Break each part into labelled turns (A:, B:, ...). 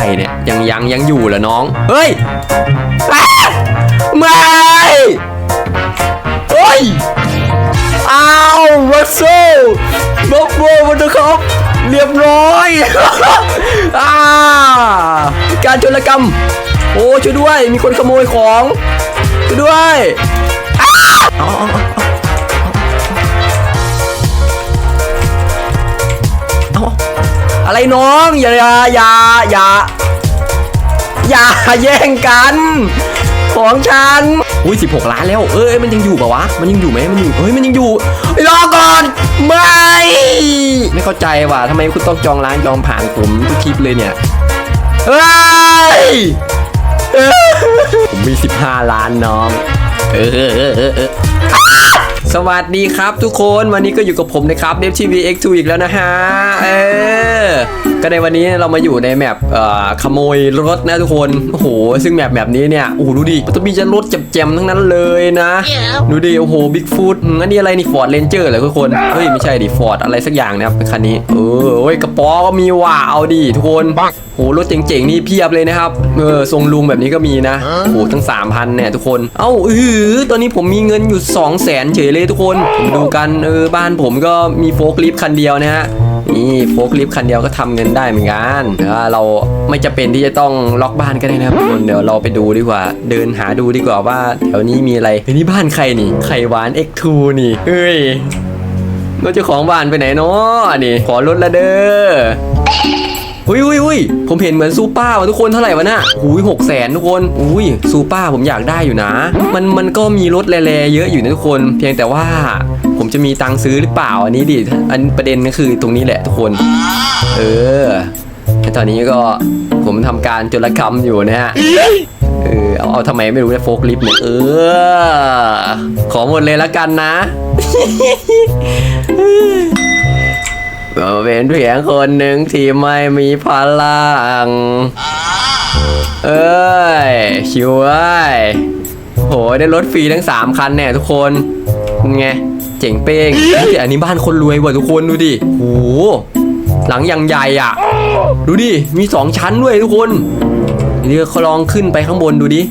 A: ไรเนี่ยยังยังยังอยู่เหรอน้อง เฮ้ยอ้าไม่เฮ้ยอ้าวรัสเซลบัฟโฟมันนะครับเรียบร้อยอ่าการโจรกรรม โอ้ช่วยด้วย มีคนขโมยของ ช่วยด้วยอ้าเอะไรน้องอย่าอย่าอย่าอย่าอย่าแย่งกัน ของฉันอุ้ย16 ล้านแล้ว เอ้ยมันยังอยู่ปะวะ มันยังอยู่ไหมมันอยู่เฮ้ยมันยังอยู่รอก่อน ไม่ ไม่เข้าใจว่ะทำไมคุณต้องจองร้านจองผ่านผมทุกคลิปเลยเนี่ยเฮ้ยเอ้ยผมมี 15 ล้านน้อง เออเออเออเออเอออ้า สวัสดีครับทุกคนวันนี้ก็อยู่กับผมนะครับเดฟทีวีเอ็กซ์อีกแล้วนะฮะเออก็ในวันนี้เรามาอยู่ในแมปเอ่อขโมยรถนะทุกคนโอ้โหซึ่งแมปแบบนี้เนี่ยโอ้โหดูดิมันจะมีจะรถแจมๆทั้งนั้นเลยนะดูดิโอ้โหบิ๊กฟูดอันนี้อะไรนี่ฟอร์ดเรนเจอร์เหรอทุกคนเฮ้ยไม่ใช่ดิฟอร์ดอะไรสักอย่างนะครับคันนี้เออโอ้ยกระป๋อก็มีว่ะเอาดิทุกคนโอ้โหรถเจ๋งๆนี่เพียบเลยนะครับเออทรงลุงแบบนี้ก็มีนะโอ้โหทั้ง3,000เนี่ยทุกคนเอ้าเออตอนนี้ผมมีเงินอยู่2 0 0แสนเฉยเลยทุกคนมาดูกันเออบ้านผมก็มีโฟล์ลิฟต์คันเดียวนะฮะนี่โฟล์ลิฟต์คันเดียวก็ทำเงินได้เหมือนกันแต่ว่าเราไม่จะเป็นที่จะต้องล็อกบ้านก็ได้นะครับทุกคนเดี๋ยวเราไปดูดีกว่า เดินหาดูดีกว่าว่าแถวนี้มีอะไรเฮ้ยนี่บ้านใครนี่ไข่หวาน X2 นี่เฮ้ยรถเจ้าของบ้านไปไหนเนาะนี่ขอรถละเด้อ อุ้ยอุ้ยอุ้ยผมเห็นเหมือนซูเปอร์ว่ะทุกคนเท่าไหร่วะน่ะอุ้ยหกแสนทุกคนอุ้ยซูเปอร์ผมอยากได้อยู่นะ มันมันก็มีรถแร่ๆเยอะอยู่นะทุกคน เพียงแต่ว่าผมจะมีตังค์ซื้อหรือเปล่าอันนี้ดิอันประเด็นก็คือตรงนี้แหละทุกคน เออตอนนี้ก็ผมทำการโจรกรรมอยู่นะฮะเออเอาเอาทำไมไม่รู้นะโฟกลิฟต์เนี่ยเออ ขอหมดเลยละกันนะ เราเป็นเพียงคนหนึ่งที่ไม่มีพลัง เอ้ยชิวเอ้ยโห ได้รถฟรีทั้ง 3 คันแน่ทุกคนไง เจ๋งเป้งเฮ้ยอันนี้บ้านคนรวยว่ะทุกคนดูดิ โห หลังอย่างใหญ่อะ ดูดิ มี 2 ชั้นด้วยทุกคนเดี๋ยวเขาลองขึ้นไปข้างบนดูดิ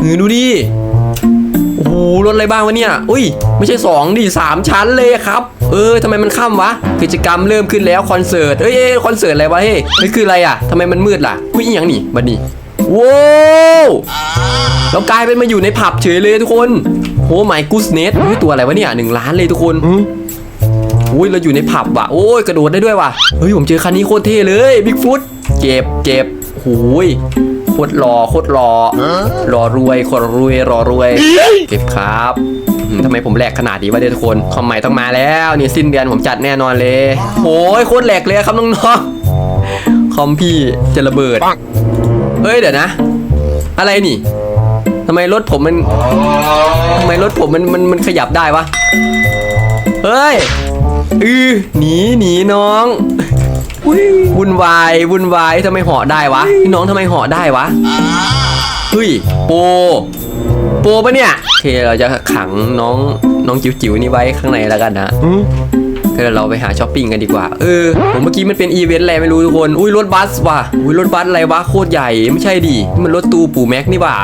A: เออดูดิ รถอะไรบ้างวะเนี่ย อุ้ย ไม่ใช่2ดิสามชั้นเลยครับ เออทำไมมันค่ำวะ กิจกรรมเริ่มขึ้นแล้วคอนเสิร์ต เอ้ยเอ้ยคอนเสิร์ตอะไรวะเฮ้ยนี่คืออะไรอะทำไมมันมืดล่ะอุ้ยอหยังนี่บัดนี้ว้าวเรากลายเป็นมาอยู่ในผับเฉยเลยทุกคนโอ้ไม่กูสเนสเฮ้ยตัวอะไรวะเนี่ยหนึ่งล้านเลยทุกคนอุ้ยเราอยู่ในผับว่ะ โอ้ยกระโดดได้ด้วยว่ะ เฮ้ยผมเจอคันนี้โคตรเท่เลยบิ๊กฟุตเก็บเก็บหูย โคตรหล่อโคตรหล่อหล่อรวยโคตรรวยหล่อรวยเก็บครับอืมทำไมผมแหลกขนาดนี้วะเดี๋ยวทุกคนคอมใหม่ต้องมาแล้วนี่สิ้นเดือนผมจัดแน่นอนเลยโอ้ยโคตรแหลกเลยครับน้องๆคอมพี่จะระเบิดเฮ้ยเดี๋ยวนะ อะไรนี่ทำไมรถผมมันทำไมรถผมมันมันมันขยับได้วะเฮ้ยอือหนีหนีน้อง วุ่นวายวุ่นวายทำไมเหาะได้วะพี่น้องทำไมเหาะได้วะเฮ้ยโปโปปะเนี่ยโอเคเราจะขังน้องน้องจิ๋วๆนี่ไว้ข้างในแล้วกันนะก็เดี๋ยวเราไปหาช้อปปิ้งกันดีกว่า เออ ผมเมื่อกี้มันเป็นอีเวนต์อะไรไม่รู้ทุกคน อุ้ยรถบัสว่ะ อุ้ยรถบัสอะไรวะโคตรใหญ่ ไม่ใช่ดินี่มันรถตู้ปู่แม็กนี่ว่ะ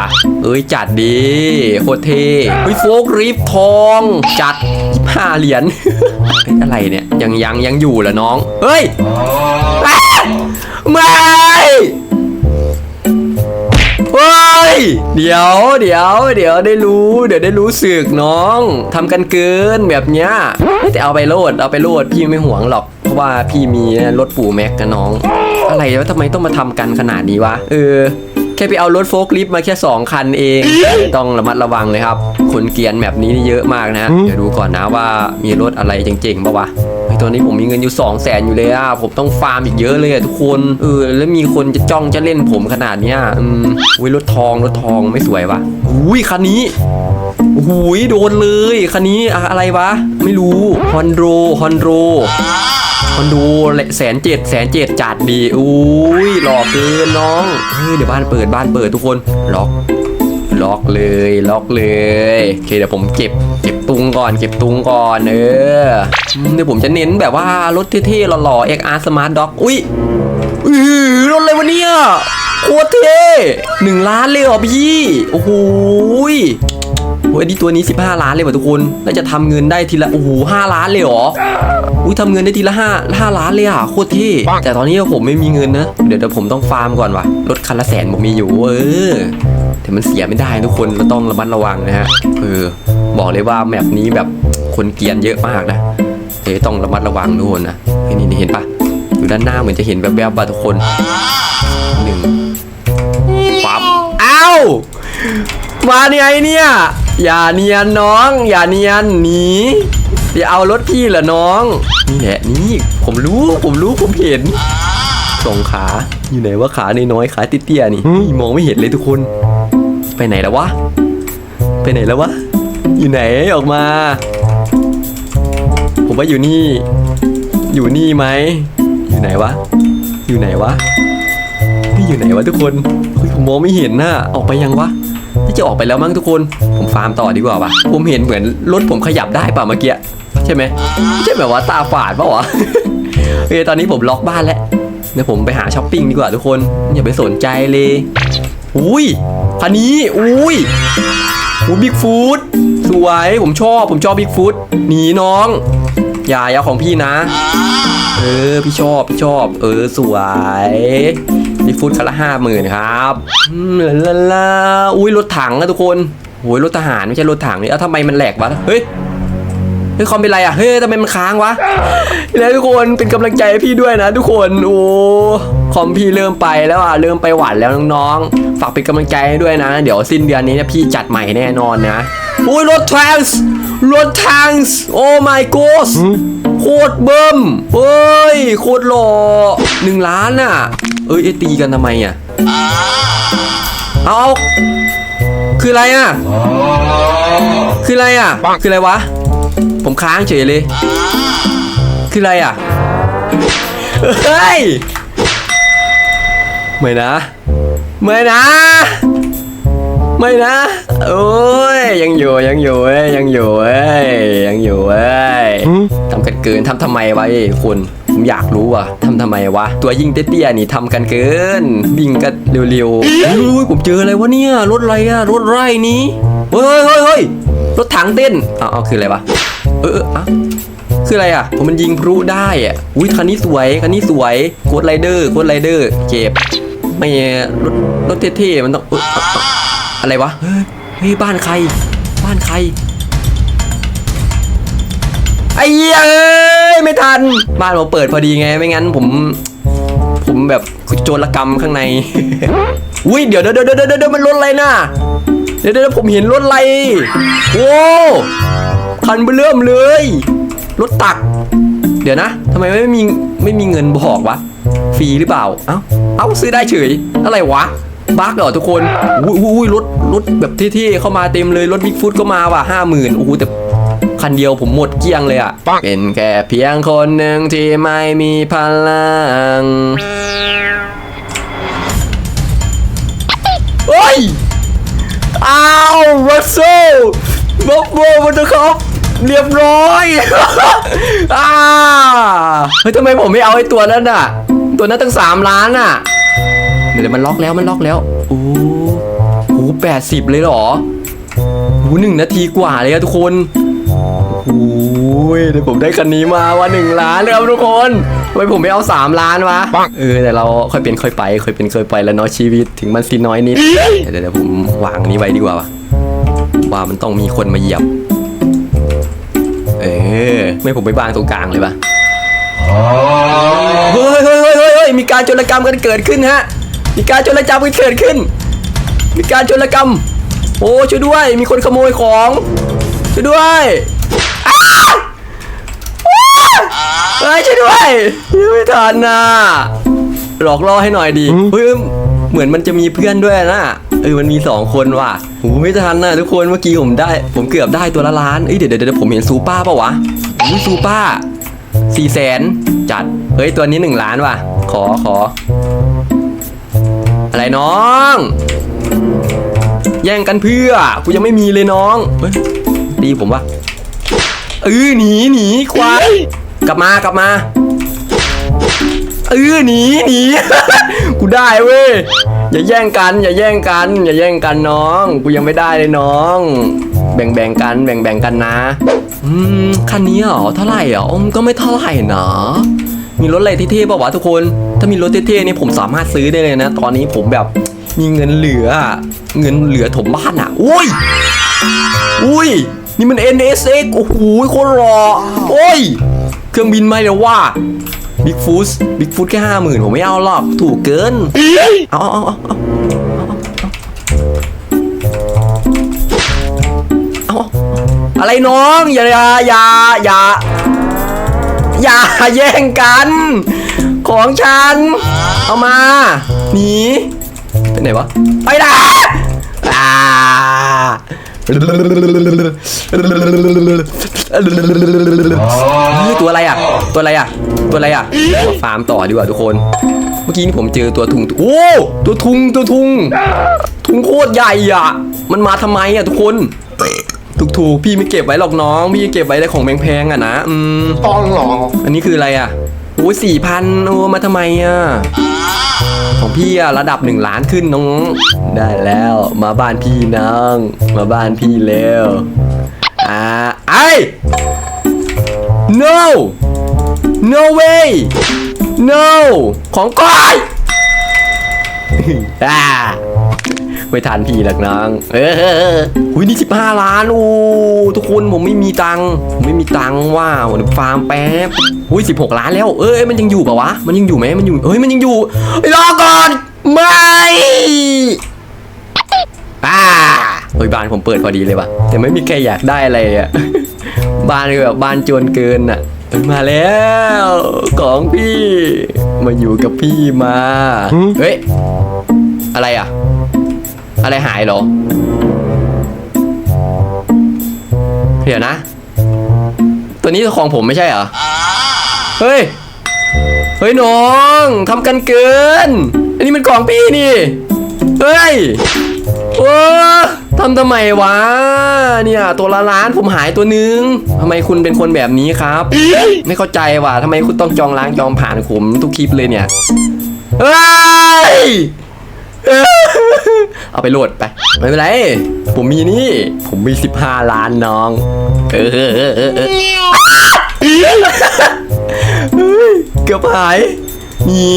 A: เอ้ยจัดดี โคตรเท่อุ้ยโฟกรีฟทอง จัด ห้าเหรียญเฮ้ยอะไรเนี่ย ยังยังยังอยู่เหรอน้อง เฮ้ยอ้าไม่เฮ้ย เดี๋ยวเดี๋ยวเดี๋ยวได้รู้ เดี๋ยวได้รู้สึกน้องทำกันเกินแบบเนี้ยแต่เอาไปโลดเอาไปโลดพี่ไม่ห่วงหรอก เพราะว่าพี่มีรถปู่แม็กกับน้อง อะไรวะทำไมต้องมาทำกันขนาดนี้วะ เออแค่ไปเอารถโฟล์คลิฟต์มาแค่ 2 คันเอง ต้องระมัดระวังเลยครับ คนเกรียนแบบนี้นี่เยอะมากนะ เดี๋ยวดูก่อนนะว่ามีรถอะไรเจ๋งๆปะวะเฮ้ยตอนนี้ผมมีเงินอยู่ 2 0 0แสนอยู่เลยอะผมต้องฟาร์มอีกเยอะเลยอะทุกคน เออ แล้วมีคนจะจ้องจะเล่นผมขนาดเนี้ยอืมอุ้ยรถทองรถทองไม่สวยวะอุ้ยคันนี้อุ้ยโดนเลย คันนี้อะอะไรวะ ไม่รู้ฮอนโดฮอนโด คนดูแสนเจ็ดแสนเจ็ดจัดดีอุ้ยหลอกเกินน้องเฮ้ยเดี๋ยวบ้านเปิดบ้านเปิดทุกคนล็อกล็อกเลยล็อกเลยโอเคเดี๋ยวผมเก็บเก็บตุงก่อนเก็บตุงก่อนเออเดี๋ยวผมจะเน้นแบบว่ารถเท่ๆหล่อๆ XR Smart Dog อุ้ยอือรถอะไรวะเนี่ยโคตรเท่หนึ่งล้านเลยเหรอพี่ โอ้โห โอ้ยอันนี้ตัวนี้ 15 ล้านเลยว่ะทุกคนแล้วจะทำเงินได้ทีละ โอ้โหห้าล้านเลยเหรอ อุ้ยทำเงินได้ทีละห้าห้าล้านเลยอะโคตรเท่แต่ตอนนี้ผมไม่มีเงินนะ เดี๋ยวเดี๋ยวผมต้องฟาร์มก่อนว่ะรถคันละแสนผมมีอยู่เออแต่มันเสียไม่ได้ทุกคนเราต้องระมัดระวังนะฮะเออบอกเลยว่าแมปนี้แบบคนเกรียนเยอะมากนะเดี๋ยวต้องระมัดระวังทุกคนนะเฮ้ยนี่นี่เห็นปะอยู่ด้านหน้าเหมือนจะเห็นแวบๆป่ะทุกคนหนึ่งปั๊บอ้าวมาเนี่ยไงเนี่ย อย่าเนียนน้อง อย่าเนียนหนีอย่าเอารถพี่เหรอน้อง นี่แหละนี่ผมรู้ผมรู้ผมเห็นสองขาอยู่ไหนว่าขาในน้อยขาเตี้ยๆนี่นี่มองไม่เห็นเลยทุกคน ไปไหนแล้ววะไปไหนแล้ววะอยู่ไหนออกมา ผมว่าอยู่นี่ อยู่นี่ไหมอยู่ไหนวะอยู่ไหนวะนี่อยู่ไหนวะทุกคนเฮ้ยผมมองไม่เห็นน่ะออกไปยังวะ น่าจะออกไปแล้วมั้งทุกคน ผมฟาร์มต่อดีกว่าวะผมเห็นเหมือนรถผมขยับได้ป่ะเมื่อกี้ใช่ไหมใช่แบบว่าตาฝาดป่ะวะโอเคตอนนี้ผมล็อกบ้านแล้วเดี๋ยวผมไปหาช้อปปิ้งดีกว่าทุกคนอย่าไปสนใจเลยอุ้ยคันนี้อุ้ยอู้บิ๊กฟูดสวยผมชอบผมชอบบิ๊กฟูดหนีน้อง อย่าอย่าของพี่นะ เออพี่ชอบพี่ชอบ เออสวยบิ๊กฟูดคันละห้าหมื่นครับลาลาลาอุ้ยรถถังนะทุกคนโอ้ยรถทหารไม่ใช่รถถังนี่เอ้าทำไมมันแหลกวะเฮ้ยเฮ้ยคอมเป็นไรอะเฮ้ยทำไมมันค้างวะแล้วทุกคนเป็นกำลังใจให้พี่ด้วยนะ ทุกคนโอ้คอมพี่เริ่มไปแล้วอะเริ่มไปหวานแล้วน้องๆฝากเป็นกำลังใจให้ด้วยนะ เดี๋ยวสิ้นเดือนนี้เนี่ยพี่จัดใหม่แน่นอนนะอุ้ยรถแทงส์รถแทงส์โอ้ my god โคตรเบิ่มเฮ้ย โคตรหล่อหนึ่งล้านอะ เอ้ยเอตีกันทำไมอะเอาเอา คืออะไรอะ คืออะไรอะ คืออะไรวะ ผมค้างเฉยเลย คืออะไรอะ เฮ้ย ไม่นะ ไม่นะ ไม่นะ โอ้ย ยังอยู่ยังอยู่เว้ยยังอยู่เว้ยยังอยู่เว้ยทำกันเกินทำทำไมวะไอ้คุณผมอยากรู้อะทำทำไมวะ ตัวยิ่งเตี้ยๆนี่ทำกันเกินวิ่งกันเร็วๆอุ้ยผมเจออะไรวะเนี่ยรถอะไรอะรถไร่นี้เฮ้ยเฮ้ยเฮ้ยรถถังเต้นอ้าวอ้าวคืออะไรวะเออเอออะคืออะไรอะผมมันยิงพลุได้อะอุ้ยคันนี้สวยคันนี้สวยโคดไรเดอร์โคดไรเดอร์เจ็บไม่รถรถเท่ๆมันต้องเอะไรวะ เฮ้ยบ้านใคร บ้านใคร ไอ้เอ้ยไม่ทัน บ้านผมเปิดพอดีไง ไม่งั้นผม ผมแบบโจรกรรมข้างใน อุ้ยเดี๋ยวเดี๋ยวเดี๋ยวเดี๋ยวมันรถอะไรน่ะ เดี๋ยวเดี๋ยวผมเห็นรถอะไร โอ้คันเบอร์เริ่มเลย รถตัก เดี๋ยวนะทำไมไม่มีไม่มีเงินบอกวะ ฟรีหรือเปล่า เอ้า เอ้าซื้อได้เฉย อะไรวะ บั๊กเหรอทุกคนอุ้ยอุ้ยอุ้ยรถรถแบบเท่ๆเข้ามาเต็มเลยรถบิ๊กฟุตก็มาว่ะห้าหมื่นโอ้โหแต่คันเดียวผมหมดเกลี้ยงเลยอะ่ะเป็นแค่เพียงคนหนึ่งที่ไม่มีพลังโอ้ยอ้าววัสโซ่บัฟโบมันจะครับเรียบร้อยอ่าเฮ้ยทำไมผมไม่เอาไอ้ตัวนั้นอะตัวนั้นตั้งสามล้านอะ เดี๋ยวมันล็อกแล้วมันล็อกแล้วโอ้โหแปดสิบเลยเหรอโอ้หนึ่งนาทีกว่าเลยอะทุกคนโอ้ยเดี๋ยวผมได้คันนี้มาว่าหนึ่งล้านเลยครับทุกคนทำไมผมไม่เอาสามล้านวะเออแต่เราค่อยเป็นค่อยไปค่อยเป็นค่อยไปแล้วเนาะชีวิตถึงมันสิน้อยนิดเดี๋ยวเดี๋ยวผมวางนี้ไว้ดีกว่าวะว่ามันต้องมีคนมาเหยียบ เออไม่ผมไปวางตรงกลางเลยปะเฮ้ยเฮ้ยเฮ้ยเฮ้ยเฮ้ยมีการโจรกรรมกันเกิดขึ้นฮะ มีการโจรกรรมกันเกิดขึ้น มีการโจรกรรม โอ้ช่วยด้วย มีคนขโมยของ ช่วยด้วยอ้าวเฮ้ยช่วยด้วยยังไม่ทันน่ะหลอกล่อให้หน่อยดีเฮ้ยเหมือนมันจะมีเพื่อนด้วยนะเออมันมีสองคนว่ะโหไม่ทันน่ะทุกคนเมื่อกี้ผมได้ ผมเกือบได้ตัวละล้านเอ้ยเดี๋ยวเดี๋ยวเดี๋ยวผมเห็นซูป้าปะวะอุ้ยซูป้าสี่แสนจัด เฮ้ยตัวนี้หนึ่งล้านว่ะ ขอขอ อะไรน้อง แย่งกันเพื่อ กูยังไม่มีเลยน้องเฮ้ยดีผมวะเออหนีหนีควายกลับมากลับมาเออหนีหนี กูได้เว้ย อย่าแย่งกัน อย่าแย่งกัน อย่าแย่งกันน้อง กูยังไม่ได้เลยน้อง แบ่งแบ่งๆกัน แบ่งแบ่งๆกันนะ อืม คันนี้เหรอ เท่าไหร่อะอืมก็ไม่เท่าไหร่นะ มีรถอะไรเท่ๆป่าวะทุกคน ถ้ามีรถเท่ๆนี่ผมสามารถซื้อได้เลยนะ ตอนนี้ผมแบบมีเงินเหลืออะเงินเหลือถมบ้านอะอุ้ยอุ้ย นี่มัน NSX โอ้โหโคตรหล่อโอ้ย เครื่องบินไม่เลยว่าบิ๊กฟูสบิ๊กฟูสแค่ห้าหมื่นผมไม่เอาหรอก ถูกเกิน เอาเอาเอาเอาเอาเอาอะไรน้อง อย่าอย่าอย่า อย่าแย่งกัน ของฉัน เอามา หนีไปไหนวะ ไปนะอ่าตัวอะไรอะ ตัวอะไรอะ ตัวอะไรอะฟาร์มต่อดีกว่าทุกคน เมื่อกี้นี่ผมเจอตัวทุง โอ้ ตัวทุง ตัวทุง ทุงโคตรใหญ่อะ มันมาทำไมอะทุกคน ถูกๆ พี่ไม่เก็บไว้หรอกน้อง พี่เก็บไว้ได้ของแพงๆอะนะอืม
B: ต้องหรอ
A: อันนี้คืออะไรอะโอ้ยสี่พันโอ้มาทำไมอะของพี่อะระดับหนึ่งล้านขึ้นน้อง ได้แล้วมาบ้านพี่น้อง มาบ้านพี่เร็วอ่าไอ no no way no ของก้อยอ่า ไม่ทันพี่หรอกน้องเออหุยนี่สิบห้าล้านโอ้ทุกคนผมไม่มีตังค์ไม่มีตังค์ว่าวฟาร์มแป๊บหุยสิบหกล้านแล้วเอ้ยมันยังอยู่ปะวะมันยังอยู่ไหมมันอยู่เฮ้ยมันยังอยู่รอก่อนไม่อ่าเฮ้ยบ้านผมเปิดพอดีเลยว่ะแต่ไม่มีใครอยากได้อะไรอะบ้านแบบบ้านจนเกินอะมาแล้วของพี่ มาอยู่กับพี่มา เฮ้ย อะไรอะ อะไรหายเหรอ เดี๋ยวนะ ตัวนี้ของผมไม่ใช่เหรอ เฮ้ย เฮ้ยน้องทำกันเกิน อันนี้มันของพี่นี่ เฮ้ยโอ้ทำทำไมวะ เนี่ยตัวละล้านผมหายตัวนึงทำไมคุณเป็นคนแบบนี้ครับ ไม่เข้าใจว่ะทำไมคุณต้องจองล้างจองผ่านผมทุกคลิปเลยเนี่ย เฮ้ย เอาไปโหลดไป ไม่เป็นไร ผมมีนี่ ผมมี 15 ล้านน้อง เออเออเออเออเออเฮ้ยเกือบหาย หนี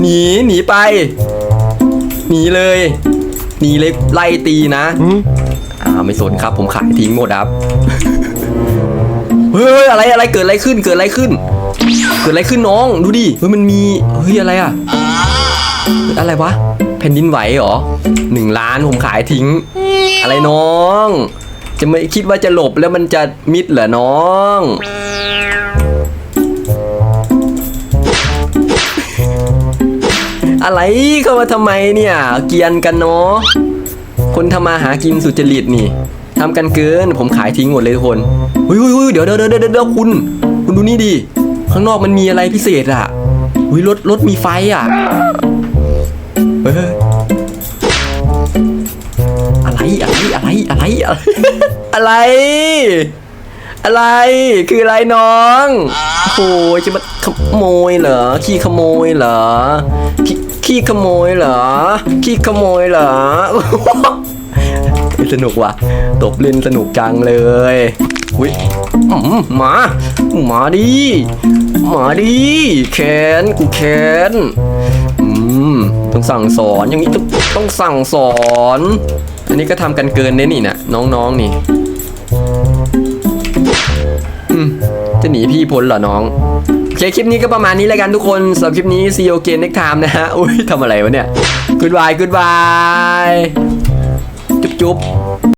A: หนี หนีไป หนีเลย หนีเลยไล่ตีนะ อ่าไม่สนครับ ผมขายทิ้งหมดครับ เฮ้ยอะไรอะไรเกิดอะไรขึ้นเกิดอะไรขึ้น เกิดอะไรขึ้นน้อง ดูดิ เฮ้ยมันมี เฮ้ยอะไรอะเฮ้ยอะไรวะ แผ่นดินไหวเหรอหนึ่งล้านผมขายทิ้ง อะไรน้อง จะไม่คิดว่าจะหลบแล้วมันจะมิดเหรอน้องอะไรเข้ามาทำไมเนี่ย เกียนกันเนาะคนทำมาหากินสุจริตนี่ทำกันเกินผมขายทิ้งหมดเลยทุกคนเฮ้ยเฮ้ยเดี๋ยวเดี๋ยวเดี๋ยวเดี๋ยวคุณ คุณดูนี่ดิข้างนอกมันมีอะไรพิเศษอะเฮ้ยรถรถมีไฟอะ เฮ้ยอะไรอะไรอะไรอะไร อะไร อะไรคืออะไรน้องโอ้ยจะมาขโมยเหรอขี้ขโมยเหรอขี้ขี้ขโมยเหรอขี้ขโมยเหรอสนุกว่ะตบเล่นสนุกจังเลย อุ้ยอืมมามาดิมาดิแขนกูแขนอืมต้องสั่งสอนอย่างนี้ต้องต้องสั่งสอน อันนี้ก็ทำกันเกินเนี่ยนี่นะน้องๆนี่จะหนีพี่พ้นเหรอน้องโอเคคลิปนี้ก็ประมาณนี้แล้วกันทุกคนสำหรับคลิปนี้ see you again next time นะฮะอุ้ยทำอะไรวะเนี่ย goodbye goodbye จุ๊บจุ๊บ